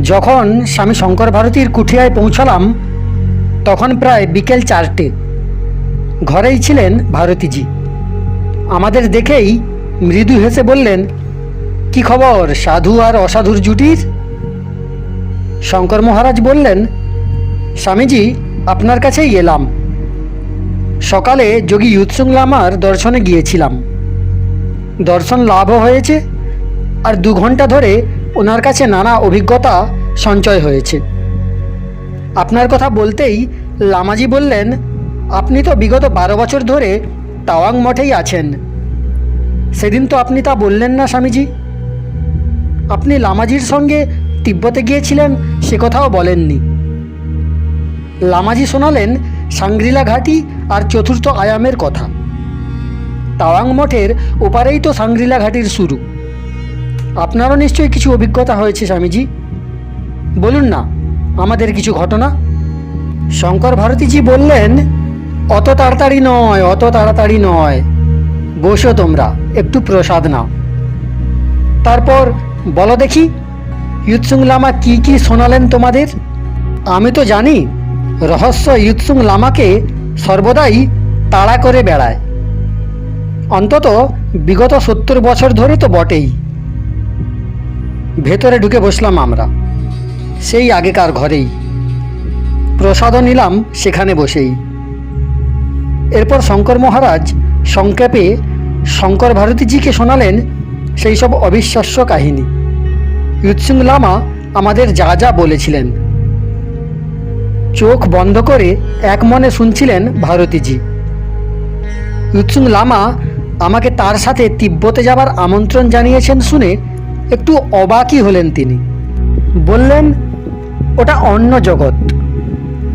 যখন স্বামী শঙ্কর ভারতীর কুঠিয়ায় পৌঁছালাম, তখন প্রায় বিকেল চারটে। ঘরেই ছিলেন ভারতীজি। আমাদের দেখেই মৃদু হেসে বললেন, কি খবর, সাধু আর অসাধুর জুটির? শঙ্কর মহারাজ বললেন, স্বামীজি, আপনার কাছেই এলাম। সকালে যোগী ইউৎসুং লামার দর্শনে গিয়েছিলাম। দর্শন লাভও হয়েছে, আর দু ঘণ্টা ধরে ওনার কাছে নানা অভিজ্ঞতা সঞ্চয় হয়েছে। আপনার কথা বলতেই লামাজি বললেন, আপনি তো বিগত বারো বছর ধরে তাওয়াং মঠেই আছেন। সেদিন তো আপনি তা বললেন না, স্বামীজি। আপনি লামাজির সঙ্গে তিব্বতে গিয়েছিলেন, সে কথাও বলেননি। লামাজি শোনালেন সাংগ্রিলা ঘাটি আর চতুর্থ আয়ামের কথা। তাওয়াং মঠের ওপারেই তো সাংগ্রিলা ঘাটির শুরু। আপনারও নিশ্চয়ই কিছু অভিজ্ঞতা হয়েছে, স্বামীজি। বলুন না, আমাদের কিছু ঘটনা? শঙ্কর ভারতীজি বললেন, অত তাড়াতাড়ি নয়, অত তাড়াতাড়ি নয়। বসো তোমরা, একটু প্রসাদ নাও। তারপর, বলো দেখি, ইউৎসুং লামা কি কি শোনালেন তোমাদের? আমি তো জানি, রহস্য ইউৎসুং লামাকে সর্বদাই তাড়া করে বেড়ায়। অন্তত বিগত সত্তর বছর ধরে তো বটেই। ভেতরে ঢুকে বসলাম আমরা। সেই আগেকার ঘরেই। প্রসাদও নিলাম সেখানে বসেই। এরপর শঙ্কর মহারাজ সংক্ষেপে শঙ্কর ভারতীজিকে শোনালেন সেই সব অবিশ্বাস্য কাহিনী। ইউৎসুং লামা আমাদের যা যা বলেছিলেন। চোখ বন্ধ করে এক মনে শুনছিলেন ভারতীজি। ইউৎসুং লামা আমাকে তার সাথে তিব্বতে যাবার আমন্ত্রণ জানিয়েছেন শুনে একটু অবাকই হলেন তিনি। বললেন, ওটা অন্য জগৎ।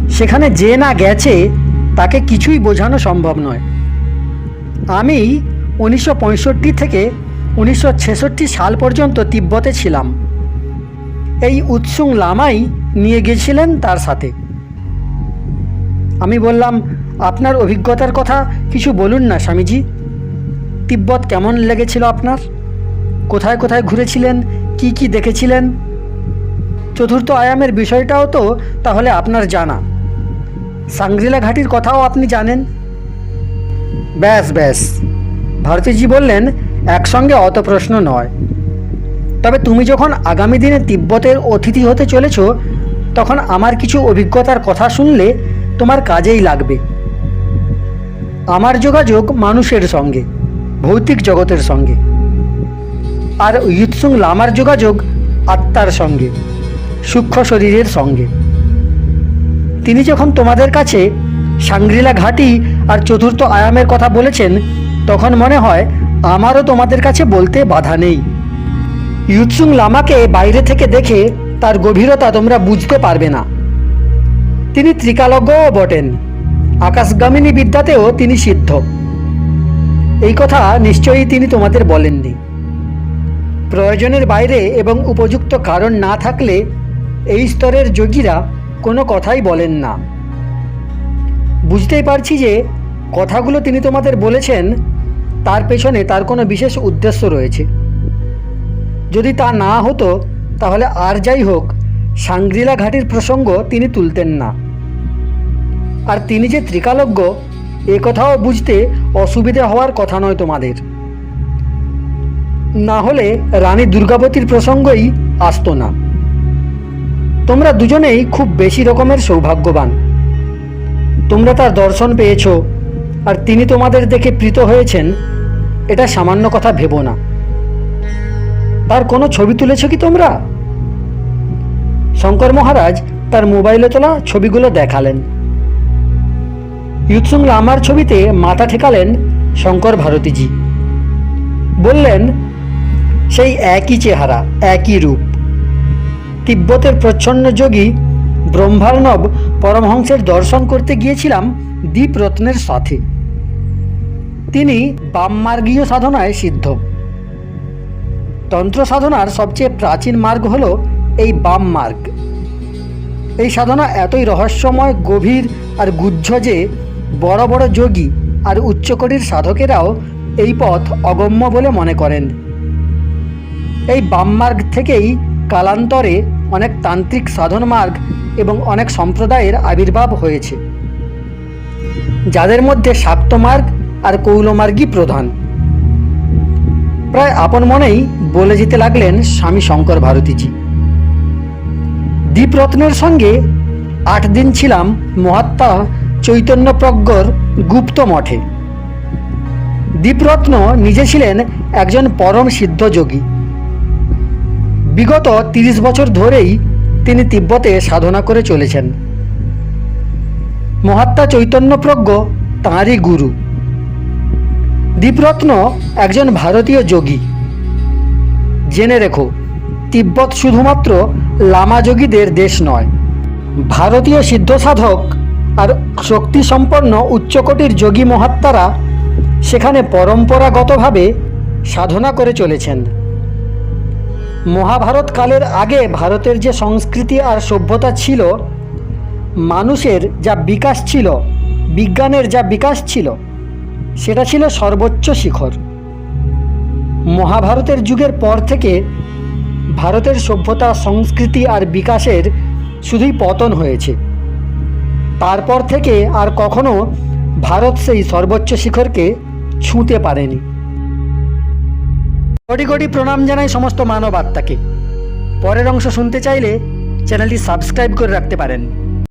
সেখানে যে না গেছে, তাকে কিছুই বোঝানো সম্ভব নয়। আমি উনিশশো পঁয়ষট্টি থেকে উনিশশো ছেষট্টি সাল পর্যন্ত তিব্বতে ছিলাম। এই উৎসুং লামাই নিয়ে গেছিলেন তার সাথে। আমি বললাম, আপনার অভিজ্ঞতার কথা কিছু বলুন না, স্বামীজি। তিব্বত কেমন লেগেছিল আপনার? কোথায় কোথায় ঘুরেছিলেন? কি কি দেখেছিলেন? চতুর্থ আয়ামের বিষয়টাও তো তাহলে আপনার জানা। সাংগ্রিলা ঘাটির কথাও আপনি জানেন? ব্যাস ব্যাস। ভারতীজি বললেন, একসঙ্গে অত প্রশ্ন নয়। তবে তুমি যখন আগামী দিনে তিব্বতের অতিথি হতে চলেছ, তখন আমার কিছু অভিজ্ঞতার কথা শুনলে তোমার কাজেই লাগবে। আমার যোগাযোগ মানুষের সঙ্গে, ভৌতিক জগতের সঙ্গে। আর ইউৎসুং লামার যোগাযোগ আত্মার সঙ্গে, সূক্ষ্ম শরীরের সঙ্গে। তিনি যখন তোমাদের কাছে সাংগ্রিলা ঘাটি আর চতুর্থ আয়ামের কথা বলেছেন, তখন মনে হয় আমারও তোমাদের কাছে বলতে বাধা নেই। ইউৎসুং লামাকে বাইরে থেকে দেখে তার গভীরতা তোমরা বুঝতে পারবে না। তিনি ত্রিকালজ্ঞও বটেন, আকাশগামিনী বিদ্যাতেও তিনি সিদ্ধ। এই কথা নিশ্চয়ই তিনি তোমাদের বলেননি। প্রয়োজনের বাইরে এবং উপযুক্ত কারণ না থাকলে এই স্তরের যোগীরা কোনো কথাই বলেন না। বুঝতেই পারছি যে কথাগুলো তিনি তোমাদের বলেছেন, তার পেছনে তার কোনো বিশেষ উদ্দেশ্য রয়েছে। যদি তা না হতো, তাহলে আর যাই হোক, সাংগ্রিলা ঘাটির প্রসঙ্গ তিনি তুলতেন না। আর তিনি যে ত্রিকালজ্ঞ, এ কথাও বুঝতে অসুবিধে হওয়ার কথা নয় তোমাদের। না হলে রানী দুর্গাবতীর প্রসঙ্গই আসতো না। তোমরা দুজনেই খুব বেশি রকমের সৌভাগ্যবান। তোমরা তার দর্শন পেয়েছ, আর তিনি তোমাদের দেখে প্রীত হয়েছেন, এটা সামান্য কথা ভেবো না। তার কোনো ছবি তুলেছ কি তোমরা? শঙ্কর মহারাজ তার মোবাইলে তোলা ছবিগুলো দেখালেন। ইউৎসুং লামার ছবিতে মাথা ঠেকালেন শঙ্কর ভারতীজি। বললেন সেই একই চেহারা, একই রূপ। তিব্বতের প্রচ্ছন্ন যোগী ব্রহ্মার্ণব পরমহংসের দর্শন করতে গিয়েছিলাম দীপরত্নের সাথে। তিনি বামমার্গীয় সাধনায় সিদ্ধ। তন্ত্র সাধনার সবচেয়ে প্রাচীন মার্গ হল এই বাম মার্গ। এই সাধনা এতই রহস্যময়, গভীর আর গুহ্য যে বড় বড় যোগী আর উচ্চকোটির সাধকেরাও এই পথ অগম্য বলে মনে করেন। এই বাম মার্গ থেকেই কালান্তরে অনেক তান্ত্রিক সাধন মার্গ এবং অনেক সম্প্রদায়ের আবির্ভাব হয়েছে, যাদের মধ্যে শাক্তমার্গ আর কৌলমার্গই প্রধান। প্রায় আপন মনেই বলে যেতে লাগলেন স্বামী শঙ্কর ভারতীজি। দীপরত্নের সঙ্গে আট দিন ছিলাম মহাত্মা চৈতন্য প্রজ্ঞর গুপ্ত মঠে। দীপরত্ন নিজে ছিলেন একজন পরম সিদ্ধ যোগী বিগত তিরিশ বছর ধরেই তিনি তিব্বতে সাধনা করে চলেছেন। মহাত্মা চৈতন্য প্রজ্ঞ তাঁরই গুরু। দীপরত্ন একজন ভারতীয় যোগী। জেনে রেখো, তিব্বত শুধুমাত্র লামা যোগীদের দেশ নয়। ভারতীয় সিদ্ধ সাধক আর শক্তিসম্পন্ন উচ্চকোটির যোগী মহাত্মারা সেখানে পরম্পরাগতভাবে সাধনা করে চলেছেন। মহাভারত কালের আগে ভারতের যে সংস্কৃতি আর সভ্যতা ছিল, মানুষের যা বিকাশ ছিল, বিজ্ঞানের যা বিকাশ ছিল, সেটা ছিল সর্বোচ্চ শিখর। মহাভারতের যুগের পর থেকে ভারতের সভ্যতা, সংস্কৃতি আর বিকাশের শুধুই পতন হয়েছে। তারপর থেকে আর কখনো ভারত সেই সর্বোচ্চ শিখরকে ছুঁতে পারেনি। কোটি কোটি প্রণাম জানাই সমস্ত মানব আত্মাকে। পরের অংশ শুনতে চাইলে চ্যানেলটি সাবস্ক্রাইব করে রাখতে পারেন।